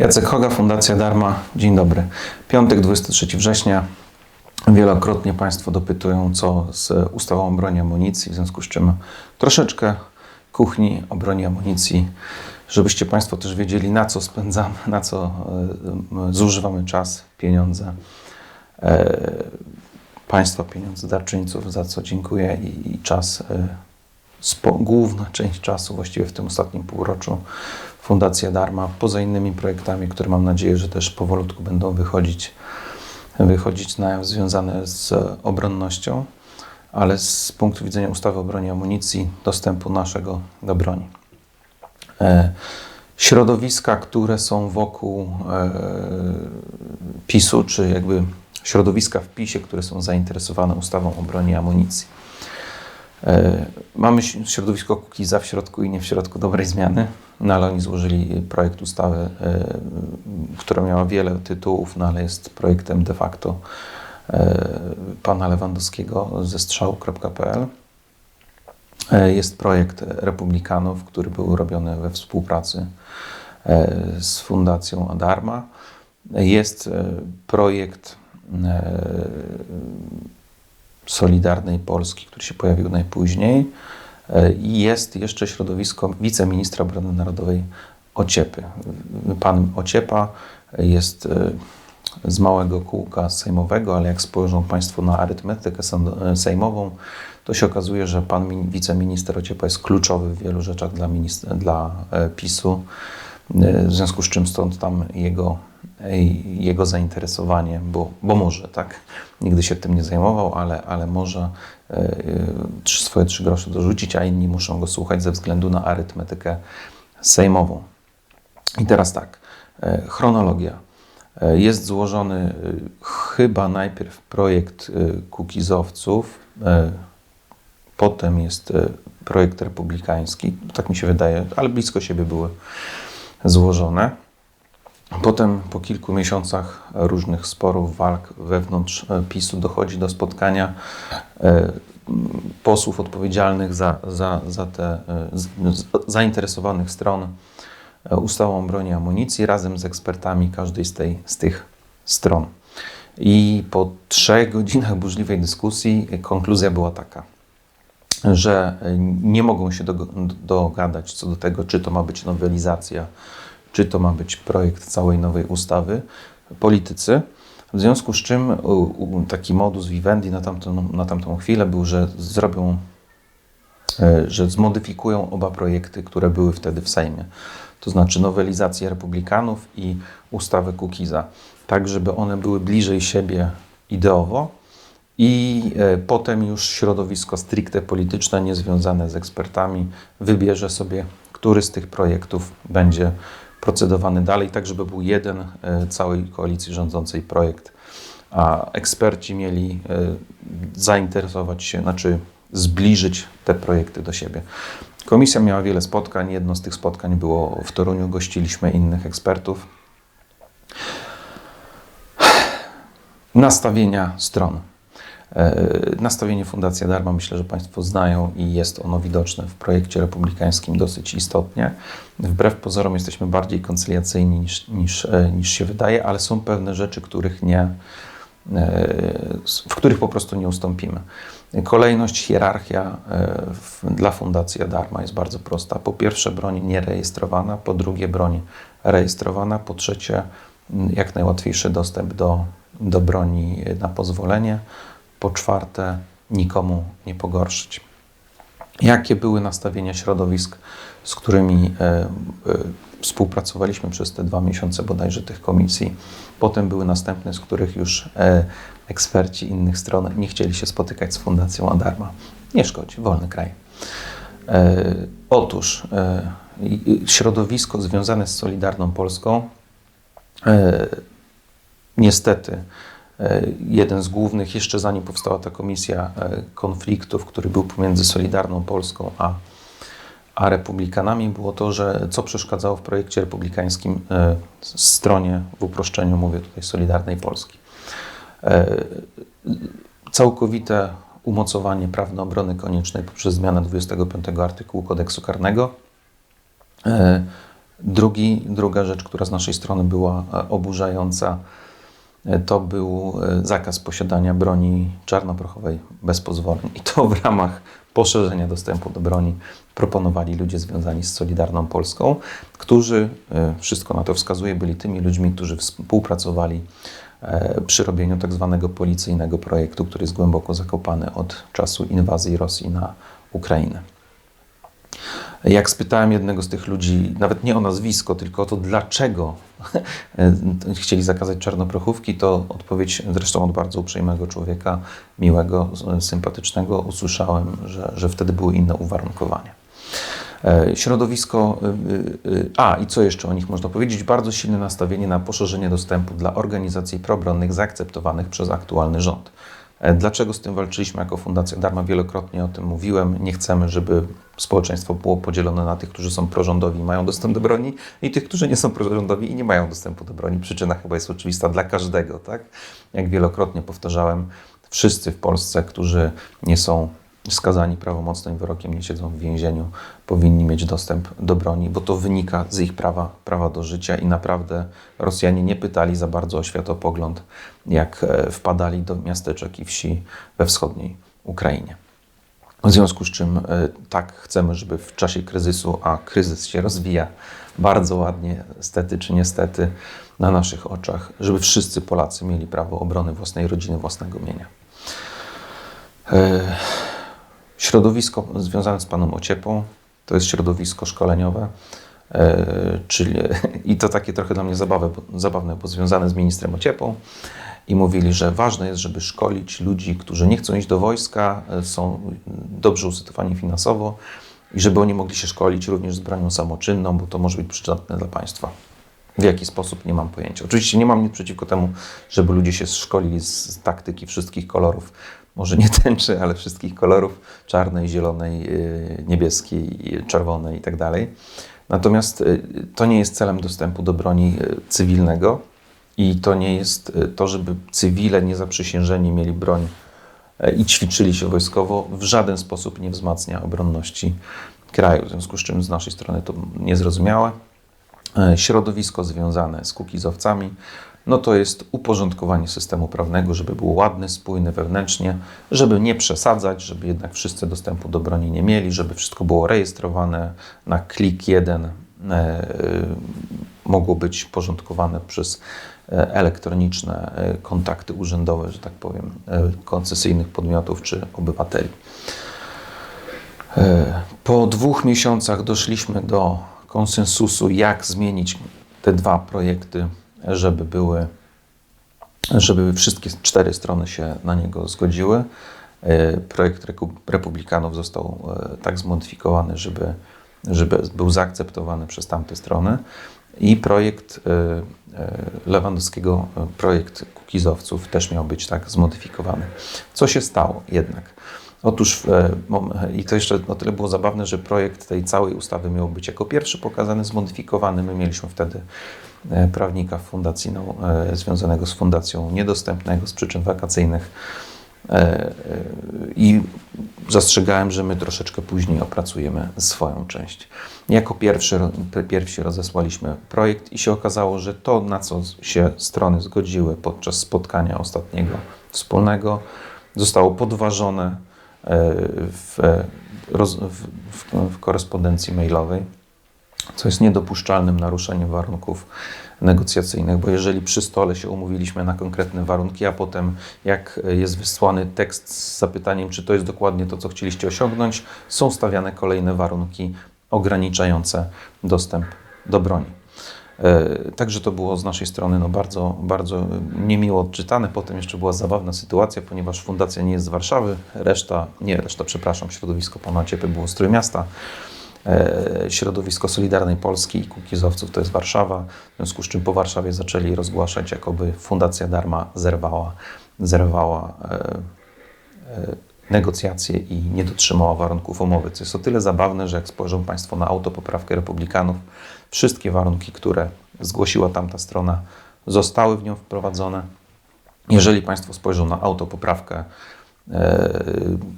Jacek Hoga, Fundacja Darma. Dzień dobry. Piątek, 23 września. Wielokrotnie Państwo dopytują, co z ustawą o broni amunicji, w związku z czym troszeczkę kuchni o broni amunicji, żebyście Państwo też wiedzieli, na co spędzamy, na co e, zużywamy czas, pieniądze. E, państwa pieniądze, darczyńców, za co dziękuję i, czas, e, główna część czasu właściwie w tym ostatnim półroczu Fundacja Darma, poza innymi projektami, które mam nadzieję, że też powolutku będą wychodzić, wychodzić na związane z obronnością, ale z punktu widzenia ustawy o broni amunicji, dostępu naszego do broni. E, środowiska, które są wokół e, PiSu, czy jakby środowiska w PiSie, które są zainteresowane ustawą o broni amunicji. E, Mamy środowisko Kukiza w środku i nie w środku dobrej zmiany, no ale oni złożyli projekt ustawy, e, która miała wiele tytułów, no ale jest projektem de facto e, pana Lewandowskiego ze strzał.pl. Jest projekt Republikanów, który był robiony we współpracy z Fundacją Adarma. Jest projekt Solidarnej Polski, który się pojawił najpóźniej. E, I jest jeszcze środowisko wiceministra obrony narodowej Ociepy. Pan Ociepa jest e, z małego kółka sejmowego, ale jak spojrzą Państwo na arytmetykę sąd- sejmową, to się okazuje, że pan min- wiceminister Ociepa jest kluczowy w wielu rzeczach dla, dla e, PiSu. E, W związku z czym stąd tam jego, e, jego zainteresowanie, bo, bo może, tak? Nigdy się tym nie zajmował, ale, ale może e, e, trzy- swoje trzy grosze dorzucić, a inni muszą go słuchać ze względu na arytmetykę sejmową. I teraz tak, e, chronologia. Jest złożony chyba najpierw projekt kukizowców, potem jest projekt republikański, tak mi się wydaje, ale blisko siebie były złożone. Potem po kilku miesiącach różnych sporów, walk wewnątrz e, PiSu dochodzi do spotkania e, posłów odpowiedzialnych za, za, za te e, zainteresowanych stron ustawą broni i amunicji razem z ekspertami każdej z, tej, z tych stron. I po trzech godzinach burzliwej dyskusji konkluzja była taka, że nie mogą się dogadać co do tego, czy to ma być nowelizacja, czy to ma być projekt całej nowej ustawy politycy. W związku z czym taki modus vivendi na tamtą, na tamtą chwilę był, że zrobią, e, że zmodyfikują oba projekty, które były wtedy w Sejmie. To znaczy nowelizację Republikanów i ustawę Kukiza, tak żeby one były bliżej siebie ideowo i e, potem już środowisko stricte polityczne, niezwiązane z ekspertami, wybierze sobie, który z tych projektów będzie procedowany dalej, tak żeby był jeden e, całej koalicji rządzącej projekt, a eksperci mieli e, zainteresować się, znaczy zbliżyć te projekty do siebie. Komisja miała wiele spotkań. Jedno z tych spotkań było w Toruniu, gościliśmy innych ekspertów. Nastawienia stron. E, Nastawienie Fundacja Darma myślę, że Państwo znają i jest ono widoczne w projekcie republikańskim dosyć istotnie. Wbrew pozorom jesteśmy bardziej koncyliacyjni niż, niż, e, niż się wydaje, ale są pewne rzeczy, których nie, e, w których po prostu nie ustąpimy. Kolejność, hierarchia dla Fundacji Darma jest bardzo prosta. Po pierwsze broń nierejestrowana, po drugie broń rejestrowana, po trzecie jak najłatwiejszy dostęp do, do broni na pozwolenie, po czwarte nikomu nie pogorszyć. Jakie były nastawienia środowisk, z którymi e, e, współpracowaliśmy przez te dwa miesiące bodajże tych komisji? Potem były następne, z których już e, eksperci innych stron nie chcieli się spotykać z Fundacją Adarma. Nie szkodzi, wolny kraj. Otóż środowisko związane z Solidarną Polską niestety jeden z głównych, jeszcze zanim powstała ta komisja e, konfliktów, który był pomiędzy Solidarną Polską a, a Republikanami, było to, że co przeszkadzało w projekcie republikańskim e, stronie, w uproszczeniu mówię tutaj Solidarnej Polski. E, Całkowite umocowanie prawne obrony koniecznej poprzez zmianę 25 artykułu kodeksu karnego. E, Drugi, druga rzecz, która z naszej strony była e, oburzająca, e, to był e, zakaz posiadania broni czarnoprochowej bez pozwoleń. I to w ramach poszerzenia dostępu do broni proponowali ludzie związani z Solidarną Polską, którzy, wszystko na to wskazuje, byli tymi ludźmi, którzy współpracowali przy robieniu tak zwanego policyjnego projektu, który jest głęboko zakopany od czasu inwazji Rosji na Ukrainę. Jak spytałem jednego z tych ludzi, nawet nie o nazwisko, tylko o to, dlaczego chcieli zakazać czarnoprochówki, to odpowiedź zresztą od bardzo uprzejmego człowieka, miłego, sympatycznego, usłyszałem, że, że wtedy były inne uwarunkowania. E, środowisko, e, e, a i co jeszcze o nich można powiedzieć? Bardzo silne nastawienie na poszerzenie dostępu dla organizacji proobronnych zaakceptowanych przez aktualny rząd. E, dlaczego z tym walczyliśmy jako Fundacja Darma? Wielokrotnie o tym mówiłem. Nie chcemy, żeby społeczeństwo było podzielone na tych, którzy są prorządowi i mają dostęp do broni i tych, którzy nie są prorządowi i nie mają dostępu do broni. Przyczyna chyba jest oczywista dla każdego, tak? Jak wielokrotnie powtarzałem, wszyscy w Polsce, którzy nie są skazani prawomocnym wyrokiem, nie siedzą w więzieniu, powinni mieć dostęp do broni, bo to wynika z ich prawa, prawa do życia i naprawdę Rosjanie nie pytali za bardzo o światopogląd, jak e, wpadali do miasteczek i wsi we wschodniej Ukrainie. W związku z czym e, tak chcemy, żeby w czasie kryzysu, a kryzys się rozwija bardzo ładnie, stety czy niestety, na naszych oczach, żeby wszyscy Polacy mieli prawo obrony własnej rodziny, własnego mienia. E, Środowisko związane z panem Ociepą to jest środowisko szkoleniowe, czyli, i to takie trochę dla mnie zabawne, bo związane z ministrem Ociepą i mówili, że ważne jest, żeby szkolić ludzi, którzy nie chcą iść do wojska, e, są dobrze usytuowani finansowo i żeby oni mogli się szkolić również z bronią samoczynną, bo to może być przydatne dla państwa. W jaki sposób nie mam pojęcia. Oczywiście nie mam nic przeciwko temu, żeby ludzie się szkolili z taktyki wszystkich kolorów może nie tęczy, ale wszystkich kolorów, czarnej, zielonej, y, niebieskiej, czerwonej i tak. Natomiast y, to nie jest celem dostępu do broni cywilnego i to nie jest to, żeby cywile niezaprzysiężeni mieli broń i ćwiczyli się wojskowo, w żaden sposób nie wzmacnia obronności kraju. W związku z czym z naszej strony to niezrozumiałe. Środowisko związane z kukizowcami no to jest uporządkowanie systemu prawnego, żeby był ładny, spójny wewnętrznie, żeby nie przesadzać, żeby jednak wszyscy dostępu do broni nie mieli, żeby wszystko było rejestrowane na klik jeden, e, e, mogło być porządkowane przez e, elektroniczne kontakty urzędowe, że tak powiem, koncesyjnych podmiotów czy obywateli. Po dwóch miesiącach doszliśmy do konsensusu, jak zmienić te dwa projekty żeby były, żeby wszystkie cztery strony się na niego zgodziły. E, projekt Republikanów został e, tak zmodyfikowany, żeby, żeby był zaakceptowany przez tamte strony. I projekt e, Lewandowskiego, projekt Kukizowców też miał być tak zmodyfikowany. Co się stało jednak? Otóż, i to jeszcze o tyle było zabawne, że projekt tej całej ustawy miał być jako pierwszy pokazany, zmodyfikowany. My mieliśmy wtedy E, prawnika fundacji, e, związanego z fundacją niedostępnego z przyczyn wakacyjnych. E, I zastrzegałem, że my troszeczkę później opracujemy swoją część. Jako pierwszy, pierwsi rozesłaliśmy projekt i się okazało, że to, na co się strony zgodziły podczas spotkania ostatniego wspólnego, zostało podważone w, w, w korespondencji mailowej co jest niedopuszczalnym naruszeniem warunków negocjacyjnych, bo jeżeli przy stole się umówiliśmy na konkretne warunki, a potem jak jest wysłany tekst z zapytaniem, czy to jest dokładnie to, co chcieliście osiągnąć, są stawiane kolejne warunki ograniczające dostęp do broni. E, także to było z naszej strony no bardzo, bardzo niemiło odczytane. Potem jeszcze była zabawna sytuacja, ponieważ fundacja nie jest z Warszawy, reszta, nie reszta, przepraszam, środowisko Pana Ciepy było z Trójmiasta. E, środowisko Solidarnej Polski i Kukizowców to jest Warszawa, w związku z czym po Warszawie zaczęli rozgłaszać, jakoby Fundacja Darma zerwała, zerwała e, e, negocjacje i nie dotrzymała warunków umowy, co jest o tyle zabawne, że jak spojrzą Państwo na autopoprawkę Republikanów, wszystkie warunki, które zgłosiła tamta strona, zostały w nią wprowadzone. Jeżeli Państwo spojrzą na autopoprawkę E,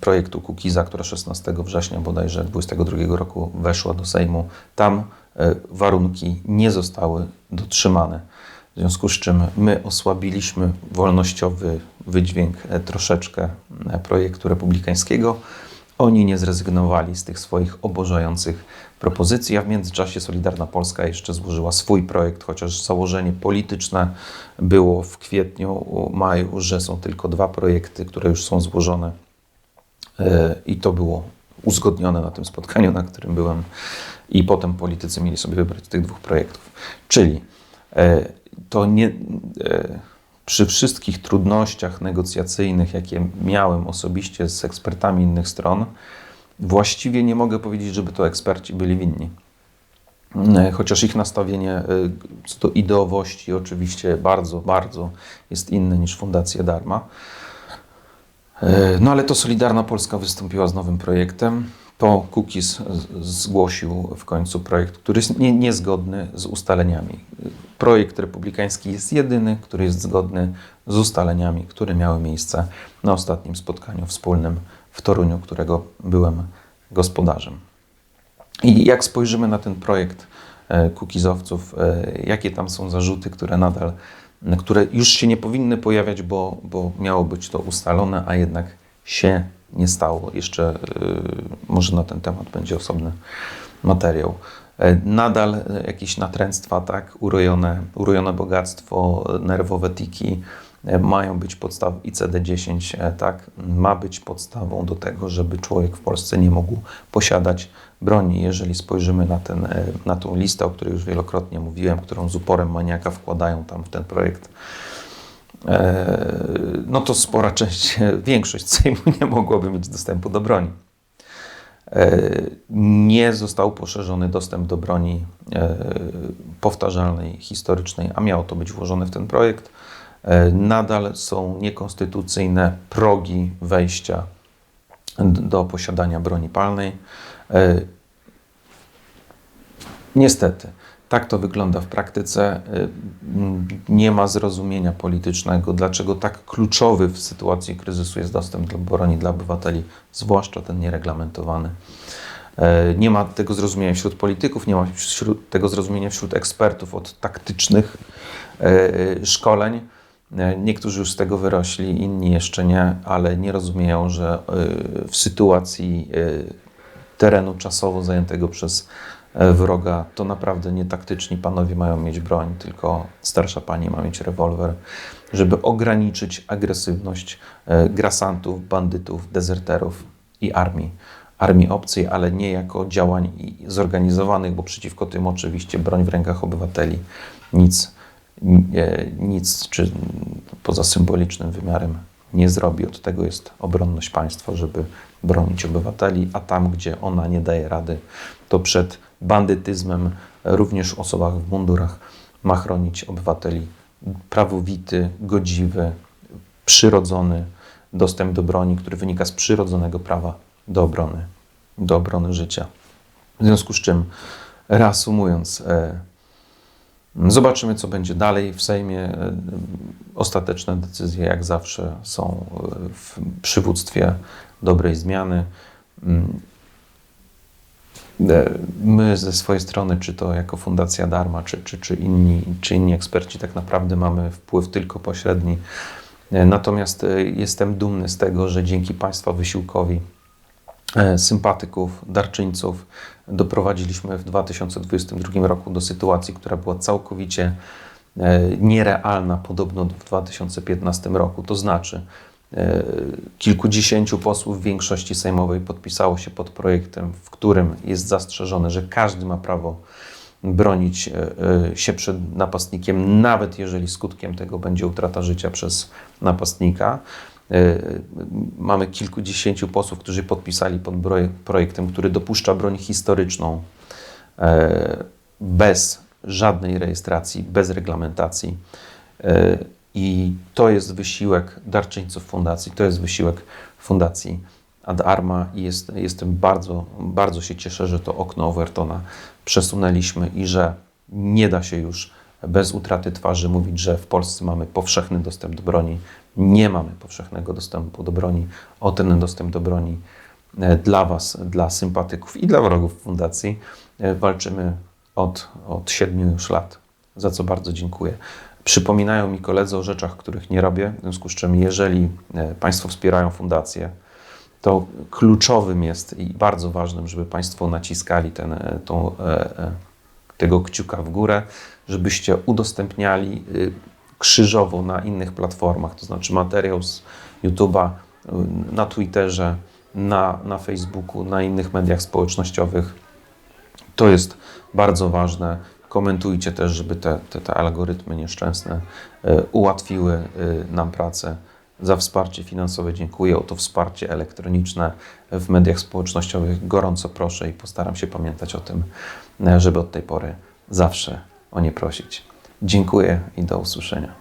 projektu Kukiza, która 16 września bodajże 2022 roku weszła do Sejmu. Tam e, warunki nie zostały dotrzymane. W związku z czym my osłabiliśmy wolnościowy wydźwięk e, troszeczkę e, projektu republikańskiego. Oni nie zrezygnowali z tych swoich obożających propozycji, a w międzyczasie Solidarna Polska jeszcze złożyła swój projekt, chociaż założenie polityczne było w kwietniu, maju, że są tylko dwa projekty, które już są złożone e, i to było uzgodnione na tym spotkaniu, na którym byłem i potem politycy mieli sobie wybrać tych dwóch projektów. Czyli e, to nie e, przy wszystkich trudnościach negocjacyjnych, jakie miałem osobiście z ekspertami innych stron, właściwie nie mogę powiedzieć, żeby to eksperci byli winni. E, Chociaż ich nastawienie e, co do ideowości oczywiście bardzo, bardzo jest inne niż Fundacja Darma. E, No ale to Solidarna Polska wystąpiła z nowym projektem. To Kukiz zgłosił w końcu projekt, który jest nie, niezgodny z ustaleniami. Projekt republikański jest jedyny, który jest zgodny z ustaleniami, które miały miejsce na ostatnim spotkaniu wspólnym w Toruniu, którego byłem gospodarzem. I jak spojrzymy na ten projekt e, kukizowców, e, jakie tam są zarzuty, które nadal, które już się nie powinny pojawiać, bo, bo miało być to ustalone, a jednak się nie stało. Jeszcze e, może na ten temat będzie osobny materiał. E, Nadal e, jakieś natręctwa, tak, urojone, urojone bogactwo, e, nerwowe tiki mają być podstawą ICD-10, e, tak, ma być podstawą do tego, żeby człowiek w Polsce nie mógł posiadać broni. Jeżeli spojrzymy na, ten, na tą listę, o której już wielokrotnie mówiłem, którą z uporem maniaka wkładają tam w ten projekt, no to spora część, większość Sejmu nie mogłaby mieć dostępu do broni. E, Nie został poszerzony dostęp do broni e, powtarzalnej, historycznej, a miało to być włożone w ten projekt. E, Nadal są niekonstytucyjne progi wejścia do posiadania broni palnej. Niestety, tak to wygląda w praktyce. Y, m, Nie ma zrozumienia politycznego, dlaczego tak kluczowy w sytuacji kryzysu jest dostęp do broni dla obywateli, zwłaszcza ten niereglamentowany. E, Nie ma tego zrozumienia wśród polityków, nie ma wśród, tego zrozumienia wśród ekspertów od taktycznych e, szkoleń. Niektórzy już z tego wyrośli, inni jeszcze nie, ale nie rozumieją, że w sytuacji terenu czasowo zajętego przez wroga, to naprawdę nie taktyczni panowie mają mieć broń, tylko starsza pani ma mieć rewolwer, żeby ograniczyć agresywność e, grasantów, bandytów, dezerterów i armii. Armii obcej, ale nie jako działań zorganizowanych, bo przeciwko tym oczywiście broń w rękach obywateli nic, nie, nic czy poza symbolicznym wymiarem nie zrobi. Od tego jest obronność państwa, żeby bronić obywateli, a tam, gdzie ona nie daje rady, to przed bandytyzmem, również w osobach w mundurach, ma chronić obywateli prawowity, godziwy, przyrodzony dostęp do broni, który wynika z przyrodzonego prawa do obrony, do obrony życia. W związku z czym, reasumując, e, Zobaczymy, co będzie dalej w Sejmie. E, Ostateczne decyzje, jak zawsze, są e, w przywództwie dobrej zmiany. Mm. E, My ze swojej strony, czy to jako Fundacja Darma, czy, czy, czy, inni, czy inni eksperci, tak naprawdę mamy wpływ tylko pośredni. Natomiast jestem dumny z tego, że dzięki Państwa wysiłkowi sympatyków, darczyńców doprowadziliśmy w 2022 roku do sytuacji, która była całkowicie e, nierealna, podobno w 2015 roku. To znaczy, e, kilkudziesięciu posłów większości sejmowej podpisało się pod projektem, w którym jest zastrzeżone, że każdy ma prawo bronić e, e, się przed napastnikiem, nawet jeżeli skutkiem tego będzie utrata życia przez napastnika. E, Mamy kilkudziesięciu posłów, którzy podpisali pod projektem, który dopuszcza broń historyczną e, bez żadnej rejestracji, bez reglamentacji. E, I to jest wysiłek darczyńców fundacji, to jest wysiłek fundacji Ad Arma i jest, jestem bardzo, bardzo się cieszę, że to okno Overtona przesunęliśmy i że nie da się już bez utraty twarzy mówić, że w Polsce mamy powszechny dostęp do broni. Nie mamy powszechnego dostępu do broni. O ten dostęp do broni e, dla Was, dla sympatyków i dla wrogów fundacji e, walczymy od, od 7 już lat, za co bardzo dziękuję. Przypominają mi koledzy o rzeczach, których nie robię, w związku z czym, jeżeli e, Państwo wspierają fundację, to kluczowym jest i bardzo ważnym, żeby Państwo naciskali ten, tą, tego kciuka w górę, żebyście udostępniali y, krzyżowo na innych platformach, to znaczy materiał z YouTube'a, y, na Twitterze, na, na Facebooku, na innych mediach społecznościowych. To jest bardzo ważne. Komentujcie też, żeby te, te, te algorytmy nieszczęsne e, ułatwiły nam pracę. Za wsparcie finansowe dziękuję. O to wsparcie elektroniczne w mediach społecznościowych gorąco proszę i postaram się pamiętać o tym, żeby od tej pory zawsze o nie prosić. Dziękuję i do usłyszenia.